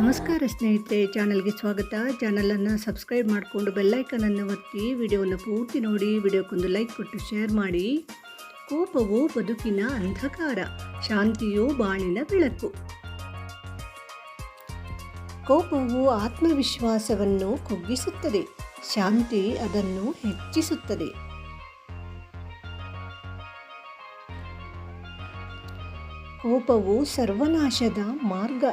ನಮಸ್ಕಾರ ಸ್ನೇಹಿತರೆ, ಚಾನಲ್ಗೆ ಸ್ವಾಗತ. ಚಾನಲನ್ನು ಸಬ್ಸ್ಕ್ರೈಬ್ ಮಾಡಿಕೊಂಡು ಬೆಲ್ಲೈಕನನ್ನು ಒತ್ತಿ, ವಿಡಿಯೋವನ್ನು ಪೂರ್ತಿ ನೋಡಿ ವಿಡಿಯೋಕ್ಕೊಂದು ಲೈಕ್ ಕೊಟ್ಟು ಶೇರ್ ಮಾಡಿ. ಕೋಪವು ಬದುಕಿನ ಅಂಧಕಾರ, ಶಾಂತಿಯು ಬಾಳಿನ ಬೆಳಕು. ಕೋಪವು ಆತ್ಮವಿಶ್ವಾಸವನ್ನು ಕುಗ್ಗಿಸುತ್ತದೆ, ಶಾಂತಿ ಅದನ್ನು ಹೆಚ್ಚಿಸುತ್ತದೆ. ಕೋಪವು ಸರ್ವನಾಶದ ಮಾರ್ಗ.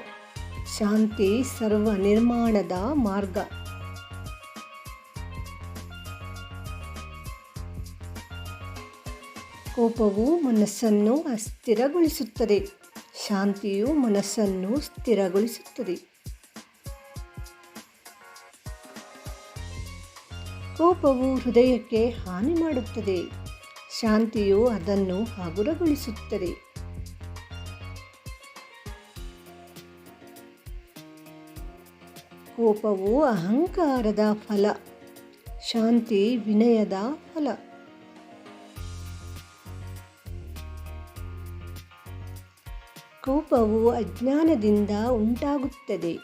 ಶಾಂತಿ ಸರ್ವ ನಿರ್ಮಾಣದ ಮಾರ್ಗ. ಕೋಪವು ಮನಸ್ಸನ್ನು ಅಸ್ಥಿರಗೊಳಿಸುತ್ತದೆ. ಶಾಂತಿಯು ಮನಸ್ಸನ್ನು ಸ್ಥಿರಗೊಳಿಸುತ್ತದೆ. ಕೋಪವು ಹೃದಯಕ್ಕೆ ಹಾನಿ ಮಾಡುತ್ತದೆ. ಶಾಂತಿಯು ಅದನ್ನು ಹಗುರಗೊಳಿಸುತ್ತದೆ. ಕೋಪವು ಅಹಂಕಾರದ ಫಲ, ಶಾಂತಿ ವಿನಯದ ಫಲ. ಕೋಪವು ಅಜ್ಞಾನದಿಂದ ಉಂಟಾಗುತ್ತದೆ,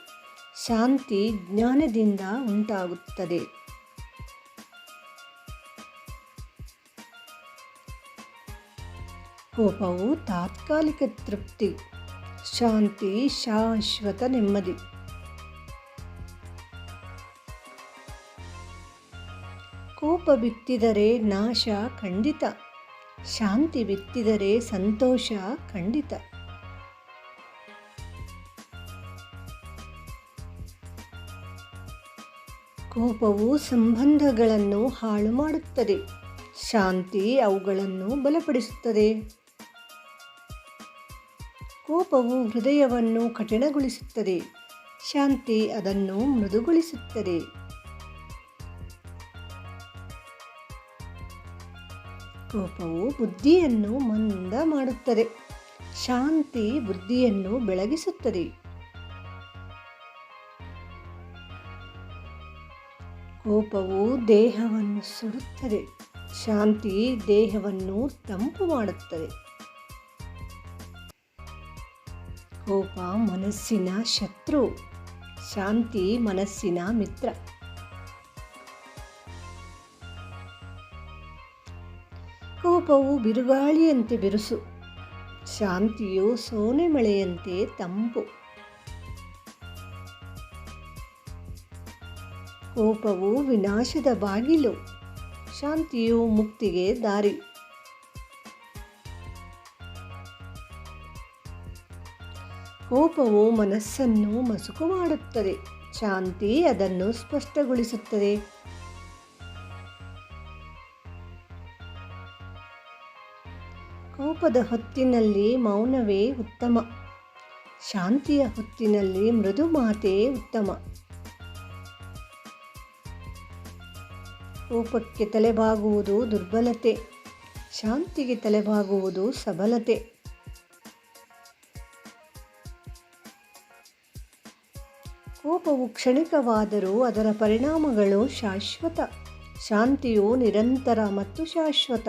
ಶಾಂತಿ ಜ್ಞಾನದಿಂದ ಉಂಟಾಗುತ್ತದೆ. ಕೋಪವು ತಾತ್ಕಾಲಿಕ ತೃಪ್ತಿ, ಶಾಂತಿ ಶಾಶ್ವತ ನೆಮ್ಮದಿ. ಕೋಪ ಬಿತ್ತಿದರೆ ನಾಶ ಖಂಡಿತ. ಶಾಂತಿ ಬಿತ್ತಿದರೆ ಸಂತೋಷ ಖಂಡಿತ. ಕೋಪವು ಸಂಬಂಧಗಳನ್ನು ಹಾಳು ಮಾಡುತ್ತದೆ. ಶಾಂತಿ ಅವುಗಳನ್ನು ಬಲಪಡಿಸುತ್ತದೆ. ಕೋಪವು ಹೃದಯವನ್ನು ಕಠಿಣಗೊಳಿಸುತ್ತದೆ. ಶಾಂತಿ ಅದನ್ನು ಮೃದುಗೊಳಿಸುತ್ತದೆ. ಕೋಪವು ಬುದ್ಧಿಯನ್ನು ಮಂದ ಮಾಡುತ್ತದೆ. ಶಾಂತಿ ಬುದ್ಧಿಯನ್ನು ಬೆಳಗಿಸುತ್ತದೆ. ಕೋಪವು ದೇಹವನ್ನು ಸುಡುತ್ತದೆ. ಶಾಂತಿ ದೇಹವನ್ನು ತಂಪು ಮಾಡುತ್ತದೆ. ಕೋಪ ಮನಸ್ಸಿನ ಶತ್ರು. ಶಾಂತಿ ಮನಸ್ಸಿನ ಮಿತ್ರ. ಕೋಪವು ಬಿರುಗಾಳಿಯಂತೆ ಬಿರುಸು. ಶಾಂತಿಯು ಸೋನೆ ಮಳೆಯಂತೆ ತಂಪು. ಕೋಪವು ವಿನಾಶದ ಬಾಗಿಲು. ಶಾಂತಿಯು ಮುಕ್ತಿಗೆ ದಾರಿ. ಕೋಪವು ಮನಸ್ಸನ್ನು ಮಸುಕು ಮಾಡುತ್ತದೆ ಶಾಂತಿ ಅದನ್ನು ಸ್ಪಷ್ಟಗೊಳಿಸುತ್ತದೆ. ಕೋಪದ ಹೊತ್ತಿನಲ್ಲಿ ಮೌನವೇ ಉತ್ತಮ. ಶಾಂತಿಯ ಹೊತ್ತಿನಲ್ಲಿ ಮೃದು ಮಾತೇ ಉತ್ತಮ. ಕೋಪಕ್ಕೆ ತಲೆಬಾಗುವುದು ದುರ್ಬಲತೆ. ಶಾಂತಿಗೆ ತಲೆಬಾಗುವುದು ಸಬಲತೆ. ಕೋಪವು ಕ್ಷಣಿಕವಾದರೂ ಅದರ ಪರಿಣಾಮಗಳು ಶಾಶ್ವತ. ಶಾಂತಿಯು ನಿರಂತರ ಮತ್ತು ಶಾಶ್ವತ.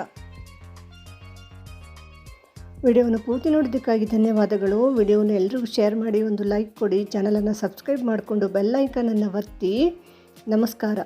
ವಿಡಿಯೋವನ್ನು ಪೂರ್ತಿ ನೋಡಿದ್ದಕ್ಕಾಗಿ ಧನ್ಯವಾದಗಳು. ವಿಡಿಯೋನ ಎಲ್ರಿಗೂ ಶೇರ್ ಮಾಡಿ ಒಂದು ಲೈಕ್ ಕೊಡಿ. ಚಾನಲನ್ನು ಸಬ್ಸ್ಕ್ರೈಬ್ ಮಾಡಿಕೊಂಡು ಬೆಲ್ಲೈಕನನ್ನು ಒತ್ತಿ. ನಮಸ್ಕಾರ.